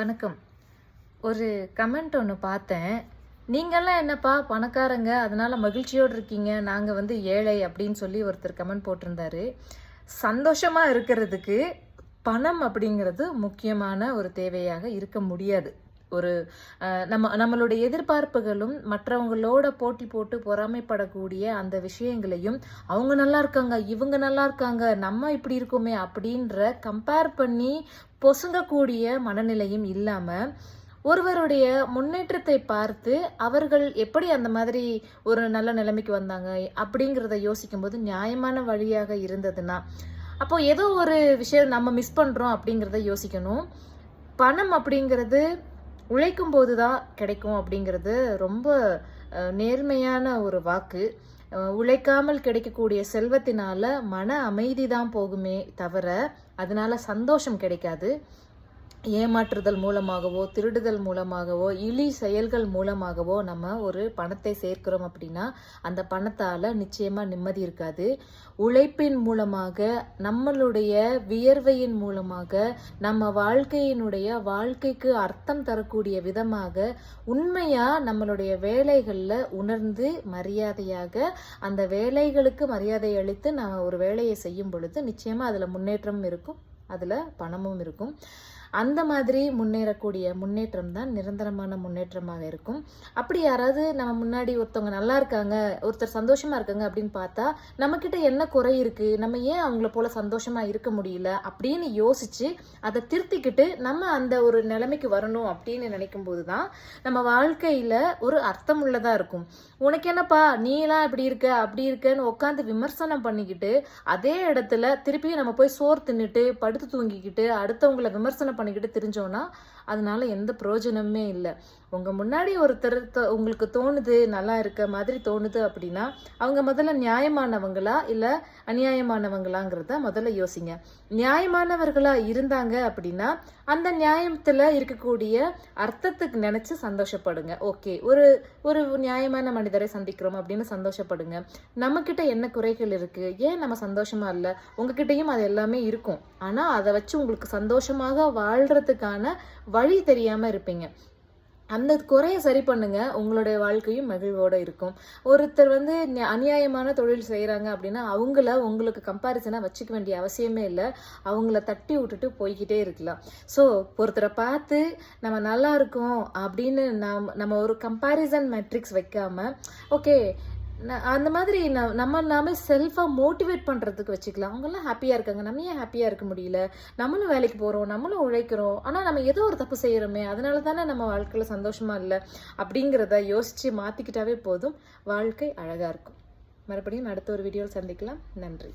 வணக்கம். ஒரு கமெண்ட் ஒன்று பார்த்தேன். நீங்கள்லாம் என்னப்பா பணக்காரங்க அதனால் மகிழ்ச்சியோடு இருக்கீங்க நாங்கள் வந்து ஏழை அப்படின்னு சொல்லி ஒருத்தர் கமெண்ட் போட்டிருந்தாரு. சந்தோஷமாக இருக்கிறதுக்கு பணம் அப்படிங்கிறது முக்கியமான ஒரு தேவையாக இருக்க முடியாது. ஒரு நம்ம நம்மளுடைய எதிர்பார்ப்புகளும் மற்றவங்களோட போட்டி போட்டு பொறாமைப்படக்கூடிய அந்த விஷயங்களையும் அவங்க நல்லா இருக்காங்க இவங்க நல்லா இருக்காங்க நம்ம இப்படி இருக்கோமே அப்படின்ற கம்பேர் பண்ணி பொசுங்கக்கூடிய மனநிலையும் இல்லாமல் ஒருவருடைய முன்னேற்றத்தை பார்த்து அவர்கள் எப்படி அந்த மாதிரி ஒரு நல்ல நிலைமைக்கு வந்தாங்க அப்படிங்கிறத யோசிக்கும்போது நியாயமான வழியாக இருந்ததுன்னா அப்போ ஏதோ ஒரு விஷயம் நம்ம மிஸ் பண்ணுறோம் அப்படிங்கிறத யோசிக்கணும். பணம் அப்படிங்கிறது உழைக்கும் போது தான் கிடைக்கும் அப்படிங்கிறது ரொம்ப அஹ், நேர்மையான ஒரு வாக்கு. உழைக்காமல் கிடைக்கக்கூடிய செல்வத்தினால மன அமைதி தான் போகுமே தவிர அதனால சந்தோஷம் கிடைக்காது. ஏமாற்றுதல் மூலமாகவோ திருடுதல் மூலமாகவோ இழி செயல்கள் மூலமாகவோ நம்ம ஒரு பணத்தை சேர்க்கிறோம் அப்படின்னா அந்த பணத்தால் நிச்சயமாக நிம்மதி இருக்காது. உழைப்பின் மூலமாக நம்மளுடைய வியர்வையின் மூலமாக நம்ம வாழ்க்கையினுடைய வாழ்க்கைக்கு அர்த்தம் தரக்கூடிய விதமாக உண்மையாக நம்மளுடைய வேலைகளில் உணர்ந்து மரியாதையாக அந்த வேலைகளுக்கு மரியாதை அளித்து நம்ம ஒரு வேலையை செய்யும் பொழுது நிச்சயமாக அதில் முன்னேற்றம் இருக்கும் அதில் பணமும் இருக்கும். அந்த மாதிரி முன்னேறக்கூடிய முன்னேற்றம் தான் நிரந்தரமான முன்னேற்றமாக இருக்கும். அப்படி யாராவது நம்ம முன்னாடி ஒருத்தவங்க நல்லா இருக்காங்க ஒருத்தர் சந்தோஷமா இருக்காங்க அப்படின்னு பார்த்தா நம்மக்கிட்ட என்ன குறை இருக்கு? நம்ம ஏன் அவங்கள போல சந்தோஷமா இருக்க முடியல? அப்படின்னு யோசிச்சு அதை திருத்திக்கிட்டு நம்ம அந்த ஒரு நிலைமைக்கு வரணும் அப்படின்னு நினைக்கும் போது தான் நம்ம வாழ்க்கையில ஒரு அர்த்தம் உள்ளதா இருக்கும். உனக்கு என்னப்பா நீ எல்லாம் இப்படி இருக்க அப்படி இருக்கன்னு உட்காந்து விமர்சனம் பண்ணிக்கிட்டு அதே இடத்துல திருப்பியும் நம்ம போய் சோறு தின்னுட்டு படுத்து தூங்கிக்கிட்டு அடுத்தவங்களை விமர்சனம் பண்ணிக்கிட்டு தெரிஞ்சோன்னா அதனால எந்த பிரயோஜனமே இல்லை. உங்கள் முன்னாடி ஒருத்தர் உங்களுக்கு தோணுது நல்லா இருக்க மாதிரி தோணுது அப்படின்னா அவங்க முதல்ல நியாயமானவங்களா இல்லை அநியாயமானவங்களாங்கிறத முதல்ல யோசிங்க. நியாயமானவர்களா இருந்தாங்க அப்படின்னா அந்த நியாயத்தில் இருக்கக்கூடிய அர்த்தத்துக்கு நினச்சி சந்தோஷப்படுங்க. ஓகே ஒரு ஒரு நியாயமான மனிதரை சந்திக்கிறோம் அப்படின்னு சந்தோஷப்படுங்க. நம்மக்கிட்ட என்ன குறைகள் இருக்குது ஏன் நம்ம சந்தோஷமாக இல்லை? உங்ககிட்டயும் அது எல்லாமே இருக்கும். ஆனால் அதை வச்சு உங்களுக்கு சந்தோஷமாக வா வாழ்கிறதுக்கான வழி தெரியாமல் இருப்பீங்க. அந்த குறைய சரி பண்ணுங்க. உங்களுடைய வாழ்க்கையும் மகிழ்வோடு இருக்கும். ஒருத்தர் வந்து அநியாயமான தொழில் செய்கிறாங்க அப்படின்னா அவங்கள உங்களுக்கு கம்பாரிசனாக வச்சுக்க வேண்டிய அவசியமே இல்லை. அவங்கள தட்டி விட்டுட்டு போய்கிட்டே இருக்கலாம். ஸோ ஒருத்தரை பார்த்து நம்ம நல்லா இருக்கோம் அப்படின்னு நாம் நம்ம ஒரு கம்பாரிசன் மெட்ரிக்ஸ் வைக்காம ஓகே அந்த மாதிரி நம்ம நாமே செல்ஃபாக மோட்டிவேட் பண்ணுறதுக்கு வச்சுக்கலாம். அவங்கெல்லாம் ஹாப்பியாக இருக்காங்க. நம்ம ஏன் ஹாப்பியாக இருக்க முடியல? நம்மளும் வேலைக்கு போகிறோம் நம்மளும் உழைக்கிறோம். ஆனால் நம்ம ஏதோ ஒரு தப்பு செய்கிறோமே அதனால தானே நம்ம வாழ்க்கையில் சந்தோஷமாக இல்லை? அப்படிங்கிறத யோசித்து மாற்றிக்கிட்டாவே போதும். வாழ்க்கை அழகாக இருக்கும். மறுபடியும் அடுத்த ஒரு வீடியோவில் சந்திக்கலாம். நன்றி.